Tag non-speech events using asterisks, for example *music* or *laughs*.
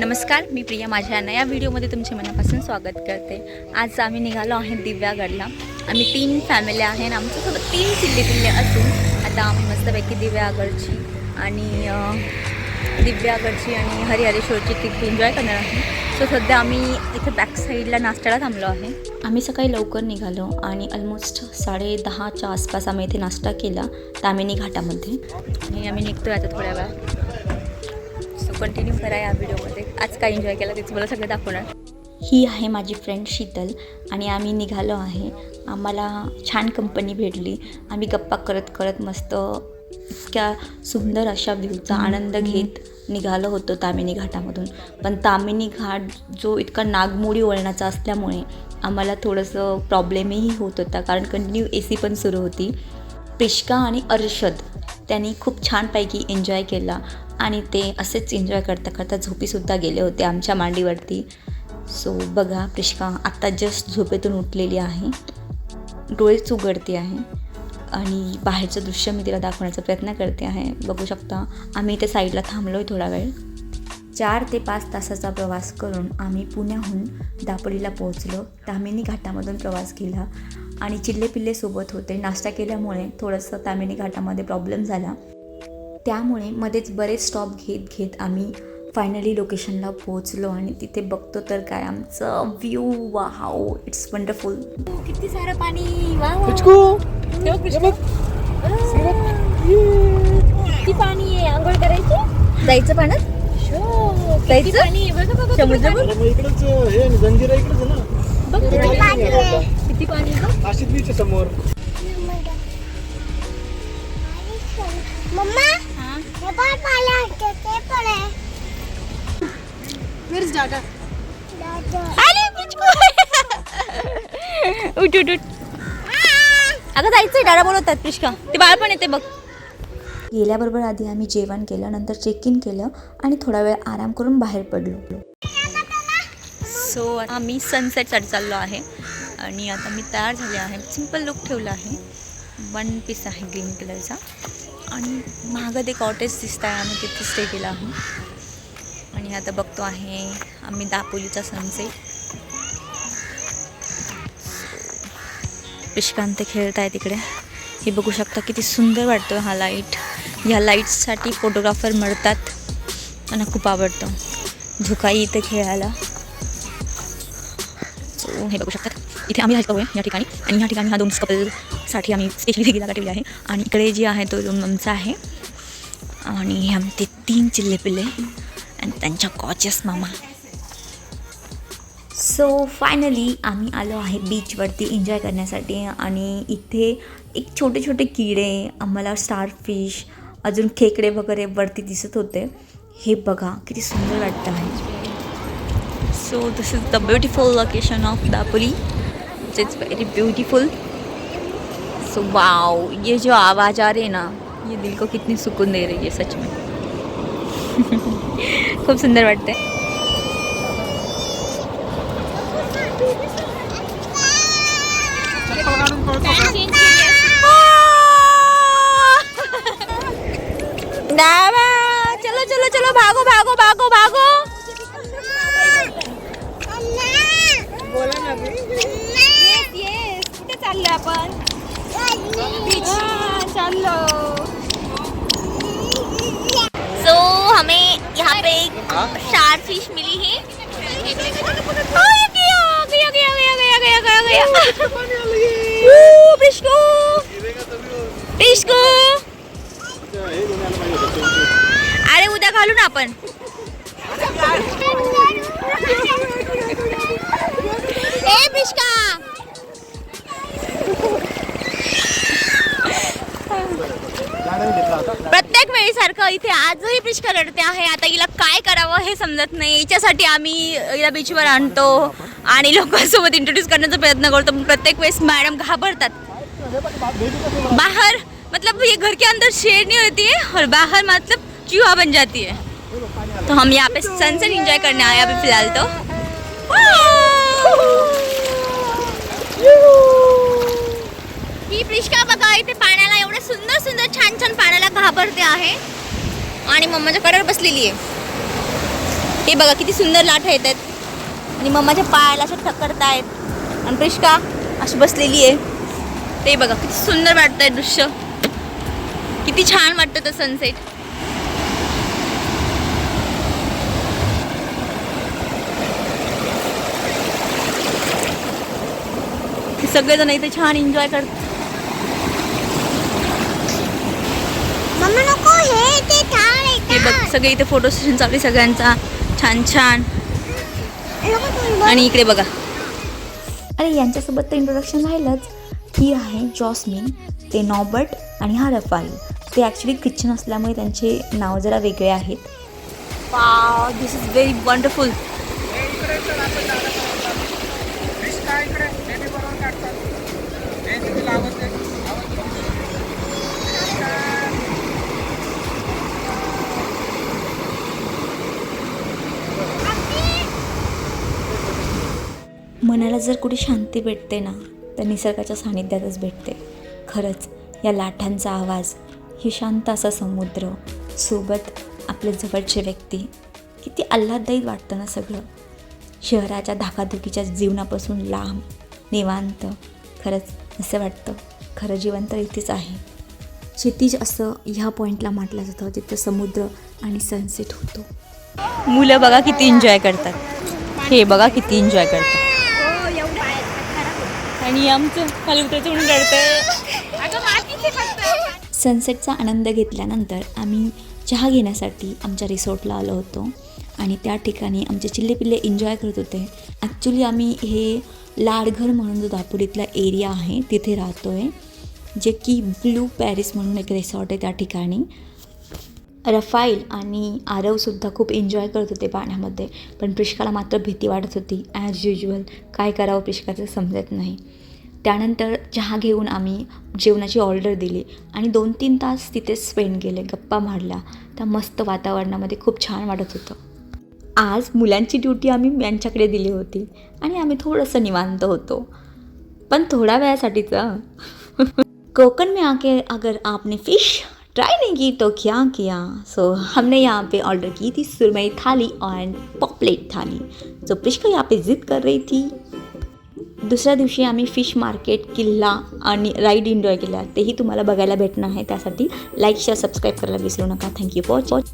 नमस्कार मी प्रिया माझ्या नया व्हिडिओमध्ये तुमचे मनापासून स्वागत करते. आज आम्ही निघालो आहे दिव्यागडला. आम्ही तीन फॅमिली आहे आणि आमच्यासोबत तीन किल्ले किल्ले असून आता आम्ही मस्तपैकी दिव्यागडची आणि दिव्यागडची आणि हरिहरेश्वरची ट्रिप एन्जॉय करणार आहे सो सध्या आम्ही इथे बॅक साईडला नाश्त्याला थांबलो आहे. आम्ही सकाळी लवकर निघालो आणि ऑलमोस्ट साडे दहाच्या आसपास आम्ही इथे नाश्ता केला. तामिनी घाटामध्ये आणि आम्ही निघतोय आता थोड्या वेळात. सो कंटिन्यू करा या व्हिडिओमध्ये. आज काय एन्जॉय केला ते तुम्हाला सगळं दाखवणार. ही आहे माझी फ्रेंड शीतल आणि आम्ही निघालो आहे. आम्हाला छान कंपनी भेटली. आम्ही गप्पा करत करत मस्त इतक्या सुंदर अशा व्ह्यूचा आनंद घेत निघालो होतो तामिनी घाटामधून. पण तामिनी घाट जो इतका नागमोडी वळणाचा असल्यामुळे आम्हाला थोडंसं प्रॉब्लेमही होत होता. कारण कंटिन्यू ए सी पण सुरू होती. प्रिष्का आणि अर्षद त्यांनी खूप छानपैकी एन्जॉय केला. आणि ते असेच एन्जॉय करता करता झोपीसुद्धा गेले होते आमच्या मांडीवरती. सो बघा प्रिष्का आत्ता जस्ट झोपेतून उठलेली आहे. डोळेच उघडते आहे. आणि बाहेरचं दृश्य मी तिला दाखवण्याचा प्रयत्न करते आहे. बघू शकता आम्ही इथे साईडला थांबलो आहे थोडा वेळ. चार ते पाच तासाचा प्रवास करून आम्ही पुण्याहून दापोलीला पोहोचलो. तामिनी घाटामधून प्रवास केला. आणि चिल्ले पिल्ले सोबत होते. नाश्ता केल्यामुळे थोडंसं तामिनी घाटामध्ये प्रॉब्लेम झाला. त्यामुळे मध्येच बरेच स्टॉप घेत घेत आम्ही फायनली लोकेशनला पोहोचलो आणि तिथे बघतो तर काय आमचं व्ह्यू वाव इट्स वंडरफुल किती सारं पाणी. किती पाणी आहे? आंघोळ करायची? जायचं पाण्यात? किती पाणी आहे? बघा बघा हे मला ते पण आहे दादा. उठ उठ उठ. अगं जायचंय. डाळा बोलवतात प्रिष्का ते बाळ पण येते बघ. गेल्याबरोबर आधी आम्ही जेवण केलं नंतर चेक इन केलं आणि थोडा वेळ आराम करून बाहेर पडलो. सो आम्ही सनसेटसाठी चाललो आहे आणि आता मी तयार झाले आहे. सिंपल लुक ठेवला आहे. वन पीस आहे ग्रीन कलरचा आणि मागं ते कॉटेज दिसत आहे आम्ही तिथे स्टे केला आहे आणि आता बघतो आहे आम्ही दापोलीचा सनसेट पिशकांत खेळत आहे तिकडे. हे बघू शकता किती सुंदर वाटतो हा लाइट ह्या लाईट्ससाठी फोटोग्राफर मिळतात मला खूप आवडतं. झुकाई इथे खेळायला. सो हे बघू शकतात इथे आम्ही राहतो या ठिकाणी. आणि ह्या ठिकाणी हा दोन कपलसाठी आम्ही स्पेशली जागा ठेवली आहे. आणि इकडे जी आहे तो रूम आमचा आहे आणि हे आमचे तीन चिल्ले पिल्ले आणि त्यांच्या कॉचेस मामा. सो फायनली आम्ही आलो आहे बीचवरती एन्जॉय करण्यासाठी. आणि इथे एक छोटे छोटे किडे आम्हाला स्टारफिश अजून खेकडे वगैरे वरती दिसत होते. हे बघा किती सुंदर वाटतं आहे. So this is the beautiful location of Dapoli it's very beautiful so wow ये जो आवाज़ आ रही है ना, ये दिल को कितनी सुकून दे रही है, सच में। *laughs* खूब सुंदर का? डावा चलो चलो चलो भागो भागो भागो भागो। चलो so, हमें यहाँ पे एक शार फ़िश मिली है। *laughs* अरे उद्या घालू ना आपण ए पिशका प्रत्येक वेळीसारखं इथे आजही पिष्का रडते आहे. आता हिला काय करावं हे समजत नाही. याच्यासाठी आम्ही हिला बीचवर आणतो आणि लोकांसोबत इंट्रोड्यूस करण्याचा प्रयत्न करतो. पण प्रत्येक वेळेस मॅडम घाबरतात. बाहर मतलब ये घर के अंदर शेर नहीं होती है और बाहर मतलब चूहा बन जाती है तो हम यहाँ पे सनसेट एंजॉय करने आए अभी फिलहाल तो. ही प्रिष्का बघा इथे पाण्याला एवढं सुंदर सुंदर छान छान पाण्याला घाबरते आहे. आणि मम्माच्या कडेवर बसलेली आहे. हे बघा किती सुंदर लाट येत आहेत. आणि मम्माच्या पायाला अशा ठक्करत आहेत आणि प्रिष्का अशी बसलेली आहे. ते बघा किती सुंदर वाटतंय दृश्य. किती छान वाटतं तर सनसेट सगळेजण इथे छान एन्जॉय करतात नको हे ते हे बघ सगळे इथे फोटो सेशन चालू आहे सगळ्यांचा. छान छान. आणि इकडे बघा. अरे यांच्यासोबत तर इंट्रोडक्शन राहिलंच. ही आहे जॉस्मिन ते नॉबर्ट आणि हा रफाईल ते ॲक्च्युली ख्रिश्चन असल्यामुळे त्यांचे नाव जरा वेगळे आहेत. Wow this is very wonderful मनाला जर कुठे शांती भेटते ना तर निसर्गाच्या सानिध्यातच भेटते. खरंच या लाटांचा आवाज हे शांत असा समुद्र सोबत आपले जवळचे व्यक्ती किती आल्हाददायी वाटतं ना सगळं. शहराच्या धाकाधुकीच्या जीवनापासून लांब निवांत खरंच असं वाटतं खरं जीवन तर इथेच आहे. क्षितिज असं ह्या पॉईंटला म्हटलं जातं जिथं समुद्र आणि सनसेट होतो. मुलं बघा किती एन्जॉय करतात. हे बघा किती एन्जॉय करतात. आणि आमचं खाली उतरायचं म्हणून सनसेटचा आनंद घेतल्यानंतर आम्ही चहा घेण्यासाठी आमच्या रिसॉर्टला आलो होतो. आणि त्या ठिकाणी आमचे चिल्लेपिल्ले एन्जॉय करत होते. ॲक्च्युली आम्ही हे लाडघर म्हणून जो दापोलीतला एरिया आहे तिथे राहतो आहे जे की ब्लू पॅरिस म्हणून एक रिसॉर्ट आहे त्या ठिकाणी. रफाईल आणि आरवसुद्धा खूप एन्जॉय करत होते पाण्यामध्ये. पण प्रिष्काला मात्र भीती वाटत होती. ॲज युजल काय करावं प्रिष्काचं समजत नाही. त्यानंतर चहा घेऊन आम्ही जेवणाची ऑर्डर दिली आणि दोन तीन तास तिथे स्पेंड केले गप्पा मारल्या. त्या मस्त वातावरणामध्ये खूप छान वाटत होतं. आज मुलांची ड्युटी आम्ही यांच्याकडे दिली होती आणि आम्ही थोडंसं निवांत होतो. पण थोड्या वेळासाठीचं. *laughs* कोकण में आके अगर आपने फिश ट्राई नहीं की तो क्या किया? सो हमने यहाँ पे ऑर्डर की थी सुरमई थाली एंड पॉपलेट थाली। जो प्रिश्का यहाँ पे जिद कर रही थी। दुसऱ्या दिवशी आम्ही फिश मार्केट किल्ला आणि राईड एन्जॉय केला. तेही तुम्हाला बघायला भेटणार आहे त्यासाठी लाईक शेअर सबस्क्राईब करायला विसरू नका. Thank you for watch